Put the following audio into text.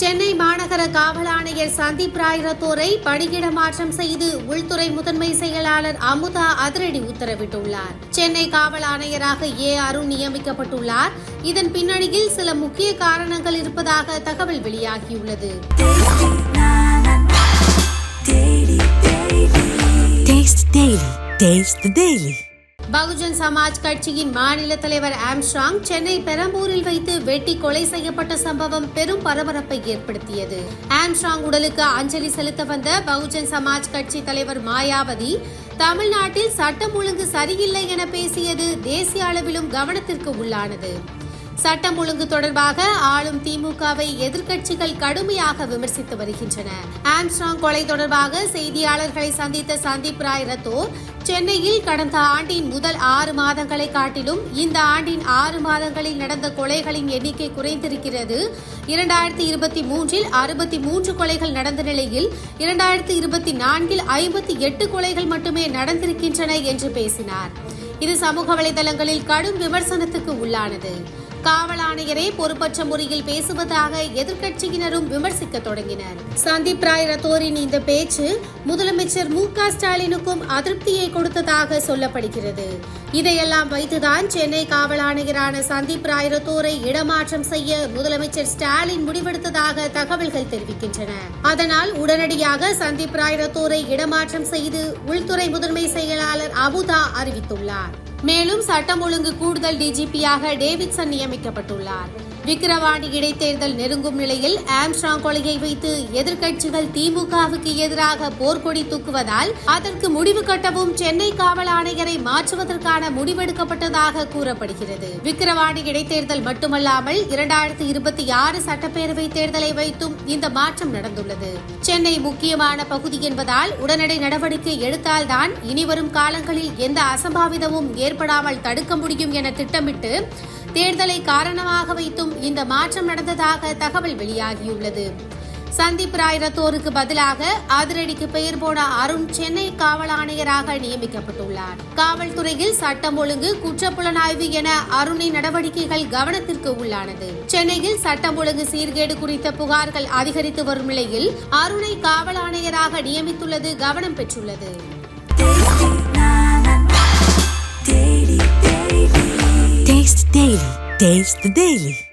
சென்னை மாநகர காவல் ஆணையர் சந்தீப் ராய் ரத்தோரை பணியிட மாற்றம் செய்து உள்துறை முதன்மை செயலாளர் அமுதா அதிரடி உத்தரவிட்டுள்ளார். சென்னை காவல் ஆணையராக ஏ. அருண் நியமிக்கப்பட்டுள்ளார். இதன் பின்னணியில் சில முக்கிய காரணங்கள் இருப்பதாக தகவல் வெளியாகியுள்ளது. Taste daily the Daily. Bahujan Samaj கட்சியின் மாநில தலைவர் ஆம்ஸ்ட்ராங் சென்னை பெரம்பூரில் வைத்து வெட்டி கொலை செய்யப்பட்ட சம்பவம் பெரும் பரபரப்பை ஏற்படுத்தியது. ஆம்ஸ்ட்ராங் உடலுக்கு அஞ்சலி செலுத்த வந்த பகுஜன் சமாஜ் கட்சி தலைவர் மாயாவதி தமிழ்நாட்டில் சட்டம் ஒழுங்கு சரியில்லை என பேசியது தேசிய அளவிலும் கவனத்திற்கு உள்ளானது. சட்டம் ஒழுங்கு தொடர்பாக ஆளும் திமுகவை எதிர்க்கட்சிகள் கடுமையாக விமர்சித்து வருகின்றன. ஆம்ஸ்ட்ராங் கொலை தொடர்பாக செய்தியாளர்களை சந்தித்த சந்தீப் ராய் ரத்தோர் சென்னையில் கடந்த ஆண்டின் முதல் ஆறு மாதங்களை காட்டிலும் இந்த ஆண்டின் ஆறு மாதங்களில் நடந்த கொலைகளின் எண்ணிக்கை குறைந்திருக்கிறது. இரண்டாயிரத்தி இருபத்தி மூன்றில் அறுபத்தி மூன்று கொலைகள் நடந்த நிலையில் இரண்டாயிரத்தி இருபத்தி நான்கில் ஐம்பத்தி எட்டு கொலைகள் மட்டுமே நடந்திருக்கின்றன என்று பேசினார். இது சமூக வலைதளங்களில் கடும் விமர்சனத்துக்கு உள்ளானது. காவல் ஆணையரே பொறுப்பற்ற முறையில் பேசுவதாக எதிர்க்கட்சியினரும் விமர்சிக்க தொடங்கினர். சந்தீப் ராய் ரத்தோரின் இந்த பேச்சு முதலமைச்சர் மு க ஸ்டாலினுக்கும் அதிருப்தியை கொடுத்ததாக சொல்லப்படுகிறது. இதையெல்லாம் வைத்துதான் சென்னை காவல் ஆணையரான சந்தீப் ராய் ரத்தோரை இடமாற்றம் செய்ய முதலமைச்சர் ஸ்டாலின் முடிவெடுத்ததாக தகவல்கள் தெரிவிக்கின்றன. அதனால் உடனடியாக சந்தீப் ராய் ரத்தோரை இடமாற்றம் செய்து உள்துறை முதன்மை செயலாளர் அபுதா அறிவித்துள்ளார். மேலும் சட்டம் ஒழுங்கு கூடுதல் டிஜிபியாக டேவிட்சன் நியமிக்கப்பட்டுள்ளார். விக்கிரவாண்டி இடைத்தேர்தல் நெருங்கும் நிலையில் ஆம்ஸ்ட்ராங் கொலையை வைத்து எதிர்க்கட்சிகள் திமுகவுக்கு எதிராக போர்க்கொடி தூக்குவதால் அதற்கு முடிவு கட்டவும் சென்னை காவல் ஆணையரை மாற்றுவதற்கான முடிவெடுக்கப்பட்டதாக கூறப்படுகிறது. விக்கிரவாண்டி இடைத்தேர்தல் மட்டுமல்லாமல் இரண்டாயிரத்தி இருபத்தி ஆறு சட்டப்பேரவை தேர்தலை வைத்தும் இந்த மாற்றம் நடந்துள்ளது. சென்னை முக்கியமான பகுதி என்பதால் உடனடி நடவடிக்கை எடுத்தால்தான் இனிவரும் காலங்களில் எந்த அசம்பாவிதமும் ஏற்படாமல் தடுக்க முடியும் என திட்டமிட்டு தேர்தலை காரணமாக வைத்தும் இந்த மாற்றம் நடந்ததாக தகவல் வெளியாகியுள்ளது. சந்தீப் ராய் ரத்தோருக்கு பதிலாக அதிரடிக்கு பெயர் போன அருண் சென்னை காவல் ஆணையராக நியமிக்கப்பட்டுள்ளார். காவல்துறையில் சட்டம் ஒழுங்கு குற்றப்புலனாய்வு என அருணின் நடவடிக்கைகள் கவனத்திற்கு உள்ளானது. சென்னையில் சட்டம் ஒழுங்கு சீர்கேடு குறித்த புகார்கள் அதிகரித்து வரும் நிலையில் அருணை காவல் ஆணையராக நியமித்துள்ளது கவனம் பெற்றுள்ளது. Dave's the Daily.